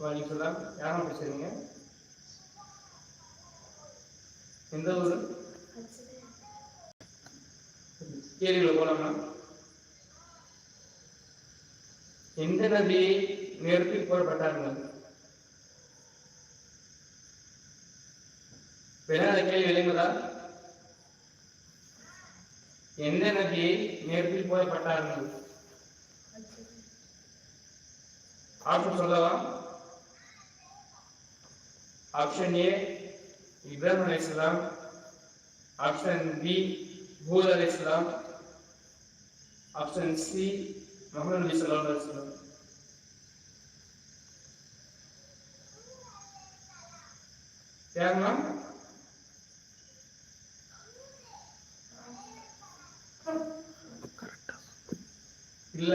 வலைக்கலாம் யாரும் பேசுறீங்க? எந்த ஊர்? கேள்விகளை போலாமா எந்த நதியை நெருப்பில் போடப்பட்டார்கள் வேணா அந்த கேள்வி விளங்குதா எந்த நதியை நெருப்பில் போடப்பட்டார்கள் சொல்லவா? சொல்லவா ஆப்ஷன் ஏ இப்ராஹிம் அலைஹிஸ்ஸலாம் ஆப்ஷன் பி ஹூத் அலைஹிஸ்ஸலாம் ஆப்ஷன் சி முகமது நபி ஸல்லல்லாஹு அலைஹி வஸல்லம் யாருமா இல்ல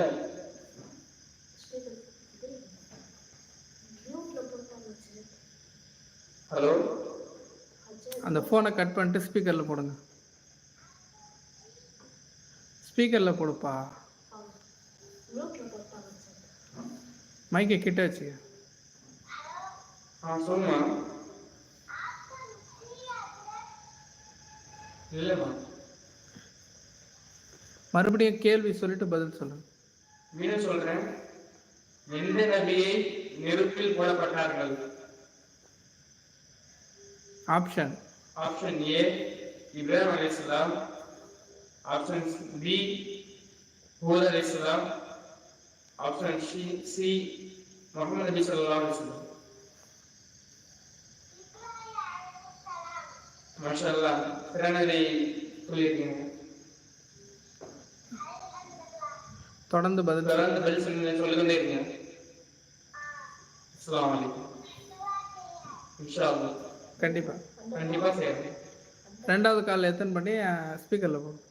ஹலோ அந்த ஃபோனை கட் பண்ணிட்டு ஸ்பீக்கரில் போடுங்க. ஸ்பீக்கரில் போடுப்பா. மைக்கை கிட்ட இல்லைம்மா. மறுபடியும் கேள்வி சொல்லிட்டு பதில் சொல்லுங்க. மீண்டும் சொல்றேன். எந்த நபியை நெருப்பில் போடப்பட்டார்கள்? ஆப்ஷன் ஆப்ஷன் ஏ இப்ராஹிம் அலைஹிஸ்ஸலாம் ஆப்ஷன் பி ஹூத் அலைஹிஸ்ஸலாம் ஆப்ஷன் சி சி முகமது நபி ஸல்லல்லாஹு அலைஹி வஸல்லம். மாஷா அல்லாஹ் சிறந்ததை சொல்லியிருக்கீங்க. தொடர்ந்து பதில் சொல்லு. தொடர்ந்து பதில் சொல்லுங்க சொல்லிக்கொண்டே இருக்கீங்க அஸ்ஸலாமு அலைக்கும். இன்ஷா அல்லாஹ். கண்டிப்பா. கண்டிப்பா செய்யறேன் ரெண்டாவது கால் எத்தனை பண்ணி ஸ்பீக்கரில் போடும்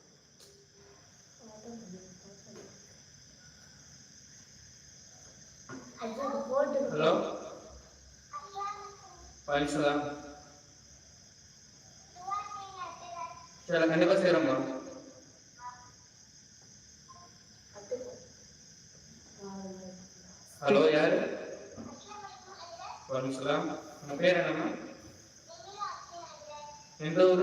ஹலோ? வலைசலாம் சரி கண்டிப்பா செய்யறோம்மா ஹலோ யாரு? வலைசலாம் உங்க பேர் என்னம்மா? எந்த ஊர்?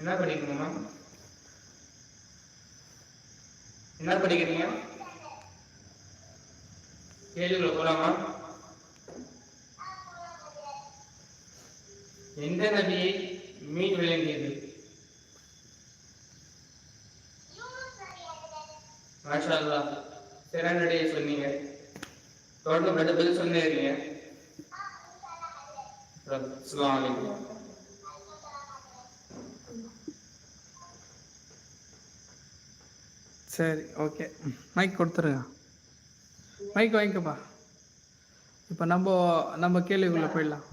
என்ன படிக்கிறீங்கம்மா என்ன படிக்கிறீங்க? கேள்விகளை போலாமா எந்த நபியை மீன் விளங்கியது? மாஷா அல்லாஹ் சிறநடையை சொன்னீங்க. தொடர்ந்து ரெண்டு பதில் சொன்னே இருக்கீங்க. السلام عليكم சரி ஓகே. மைக் கொடுத்துருங்க. மைக் வாங்கிக்கப்பா. இப்போ நம்ம நம்ம கேள்விக்குள்ளே போயிடலாம்.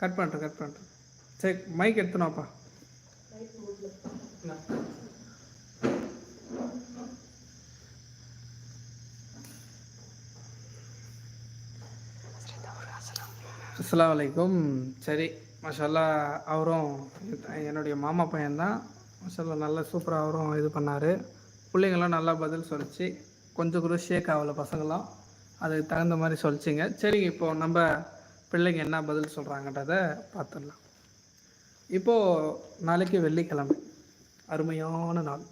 கட் பண்ணுறேன் கட் பண்ணுறேன் சரி மைக் எடுத்துனோப்பா அஸ்லாம் வலைக்கும் சரி மஷாலா அவரும் என்னுடைய மாமா பையன்தான். மஷாலா நல்லா சூப்பராக அவரும் இது பண்ணார். பிள்ளைங்களாம் நல்லா பதில் சொல்லிச்சு. கொஞ்சம் கூட ஷேக் ஆகல பசங்களாம் அதுக்கு தகுந்த மாதிரி சொல்லிச்சிங்க. சரிங்க இப்போது நம்ம பிள்ளைங்க என்ன பதில் சொல்கிறாங்கன்றத பார்த்துடலாம் இப்போது நாளைக்கு வெள்ளிக்கிழமை. அருமையான நாள்.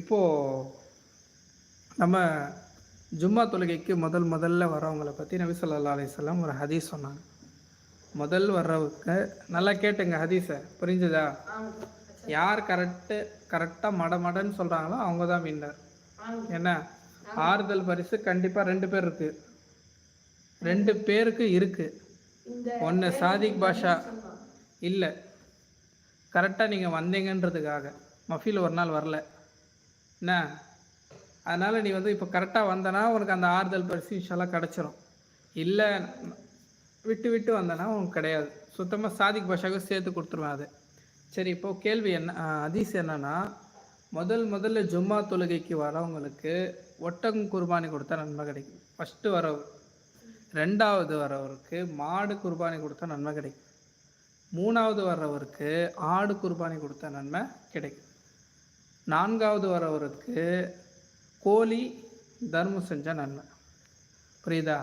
இப்போது நம்ம ஜும்மா தொழுகைக்கு முதல் முதல்ல வரவங்களை பற்றி நபி சொல்லா அலைஹி ஒரு ஹதீஸ் சொன்னாங்க. முதல் வர்றவங்க நல்லா கேட்டுங்க ஹதீஸை. புரிஞ்சுதா? யார் கரெக்டு கரெக்டாக மட மடன்னு சொல்கிறாங்களோ அவங்க தான் வின்னர் என்ன? ஆறுதல் பரிசு கண்டிப்பாக ரெண்டு பேர் இருக்கு. ரெண்டு பேருக்கு இருக்கு. ஒன்று சாதிக் பாஷா. இல்லை. கரெக்டாக நீங்கள் வந்தீங்கன்றதுக்காக. மஃபீல் ஒரு நாள் வரல. என்ன? அதனால் நீ வந்து இப்போ கரெக்டாக வந்தனா உனக்கு அந்த ஆறுதல் பரிசு இன்ஷால்லாம் கிடச்சிரும். இல்லை விட்டு விட்டு வந்தனா உனக்கு கிடையாது. சுத்தமாக சாதிக் பாஷாவுக்கு சேர்த்து கொடுத்துருவேன் அது. சரி இப்போது கேள்வி என்ன ஆஹ் என்னென்னா என்னன்னா முதல் முதல்ல ஜும்மா தொழுகைக்கு வரவங்களுக்கு ஒட்டகம் குர்பானி கொடுத்தா நன்மை கிடைக்கும். ஃபஸ்ட்டு வரவர் ரெண்டாவது வரவருக்கு மாடு குர்பானி கொடுத்தா நன்மை கிடைக்கும். மூணாவது வர்றவருக்கு ஆடு குர்பானி கொடுத்தா நன்மை கிடைக்கும். நான்காவது வரவருக்கு கோழி தர்மம் செஞ்ச நன்மை. புரியுதா?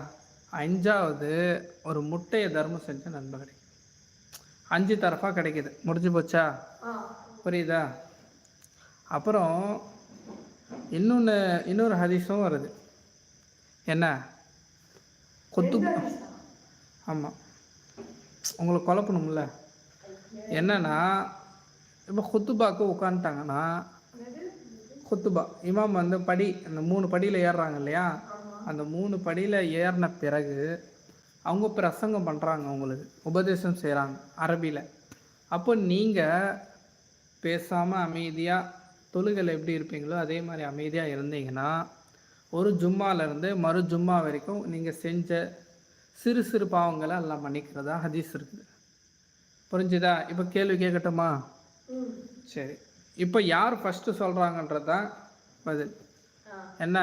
அஞ்சாவது ஒரு முட்டையை தர்மம் செஞ்ச நன்மை கிடைக்கும். அஞ்சு தரஃபாக கிடைக்குது. முடிஞ்சு போச்சா? புரியுதா? அப்புறம் இன்னொன்று இன்னொரு ஹதீஸும் வருது. என்ன? கொத்து ஆமாம் உங்களை குழப்பணும்ல. என்னன்னா இப்போ குத்துபாக்கு உட்காந்துட்டாங்கன்னா குத்துபா. இமாம் வந்து படி அந்த மூணு படியில் ஏறுறாங்க இல்லையா? அந்த மூணு படியில் ஏறின பிறகு அவங்க பிரசங்கம் பண்ணுறாங்க உங்களுக்கு உபதேசம் செய்கிறாங்க அரபியில். அப்போ நீங்கள் பேசாமல் அமைதியாக தொழுகையில் எப்படி இருப்பீங்களோ அதே மாதிரி அமைதியாக இருந்தீங்கன்னா ஒரு ஜும்மாலேருந்து மறு ஜும்மா வரைக்கும் நீங்கள் செஞ்ச சிறு சிறு பாவங்களை எல்லாம் மன்னிக்கிறதா ஹதீஸ் இருக்குது. புரிஞ்சுதா? இப்போ கேள்வி கேட்கட்டுமா சரி. இப்போ யார் ஃபஸ்ட்டு சொல்கிறாங்கன்றது தான் பதில். என்ன?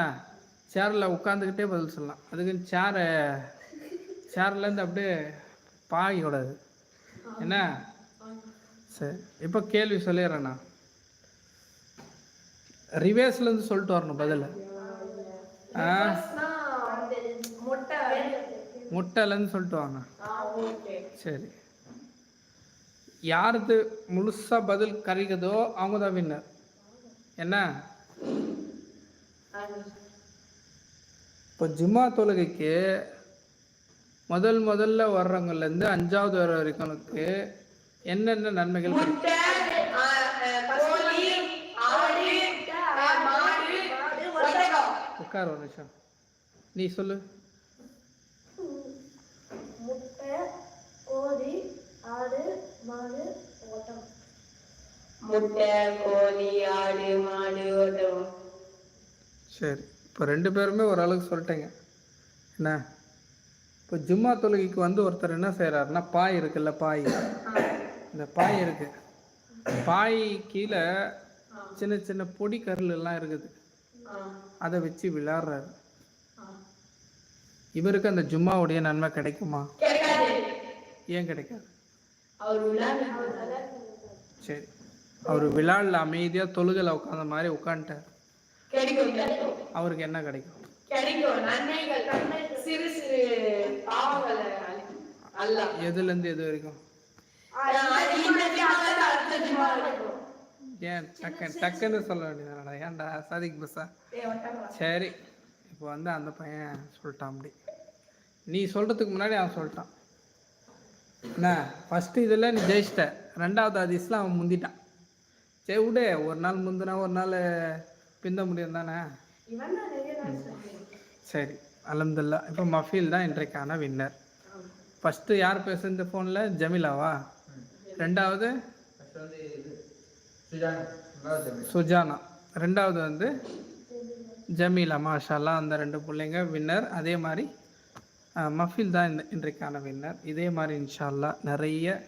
சேரில் உட்காந்துக்கிட்டே பதில் சொல்லலாம். அதுக்கு சேரை சேர்லேருந்து அப்படியே பாயக்கூடாது என்ன? சரி. இப்போ கேள்வி சொல்லிடுறேண்ணா ரிவேர்ஸ்லேருந்து சொல்லிட்டு வரணும் பதில். ஆ? முட்டைலேருந்து சொல்லிட்டு வாங்க. சரி. யாருக்கு முழுசாக பதில் கறிக்குதோ அவங்க தான் வின்னர் என்ன? இப்போ ஜும்மா தொழுகைக்கு முதல் முதல்ல வர்றவங்கலேருந்து அஞ்சாவது வர வரைக்கும் என்னென்ன நன்மைகள்? உட்கார் ஒரு நிமிஷம். நீ சொல்லு. முட்டை கோழி ஆடு மாடு ஓட்டம். முட்டை கோழி ஆடு மாடு ஓட்டம். சரி இப்போ ரெண்டு பேருமே ஓரளவுக்கு சொல்லிட்டேங்க. என்ன? இப்போ ஜும்மா தொழுகைக்கு வந்து ஒருத்தர் என்ன செய்கிறாருன்னா பாய் இருக்குல்ல பாய். இந்த பாய் இருக்கு. பாய் கீழே சின்ன சின்ன பொடி கருள் எல்லாம் இருக்குது அதை வச்சு விளையாடுறாரு. இவருக்கு அந்த ஜும்மாவுடைய நன்மை கிடைக்குமா? கிடைக்காது. ஏன் கிடைக்காது? அவர் சரி. அவர் விழாவில் அமைதியாக தொழுகையில் உட்காந்த மாதிரி உட்காந்துட்டார் அவருக்கு என்ன கிடைக்கும். அல்லாஹ். எதுலேருந்து எது வரைக்கும். ஏன்? டக்குன்னு டக்குன்னு சொல்ல வேண்டியதானடா ஏன்டா? சாதிக் பஸ்ஸா. சரி. இப்போ வந்து அந்த பையன் சொல்லிட்டான் அப்படி. நீ சொல்கிறதுக்கு முன்னாடி அவன் சொல்லிட்டான். என்ன? ஃபஸ்ட்டு இதில் நீ ஜெயிச்சிட்ட. ரெண்டாவது அதிசயில் அவன் முந்திட்டான். சரி விடு ஒரு நாள் முந்தினா ஒரு நாள் பிந்த முடியும் தானே? சரி அலமதுல்லா. இப்போ மஃபீல் தான் இன்றைக்கான வின்னர் ஃபஸ்ட்டு யார் பேசுறது ஃபோனில் ஜமீலாவா? ரெண்டாவது? சுஜானா. ரெண்டாவது வந்து ஜமீலா. மாஷால்லா அந்த ரெண்டு பிள்ளைங்க வின்னர் அதே மாதிரி மஃபில் தான் இந்த இன்றைக்கான வின்னர். இதே மாதிரி இன்ஷால்லா நிறைய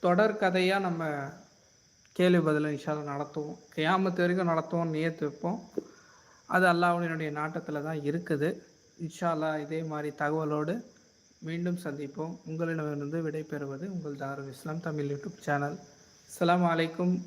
தொடர் கதையாக நம்ம கேள்வி பதில் இன்ஷால்லா நடத்துவோம். கியாமத்து வரைக்கும் நடத்துவோம் நியத்து வைப்போம். அது அல்லாவுடைய நாட்டத்தில் தான் இருக்குது. இன்ஷால்லா இதே மாதிரி தகவலோடு மீண்டும் சந்திப்போம். உங்களிடமிருந்து விடைபெறுவது உங்கள் தாரு இஸ்லாம் தமிழ் யூடியூப் சேனல். அலாம் அலைக்கும்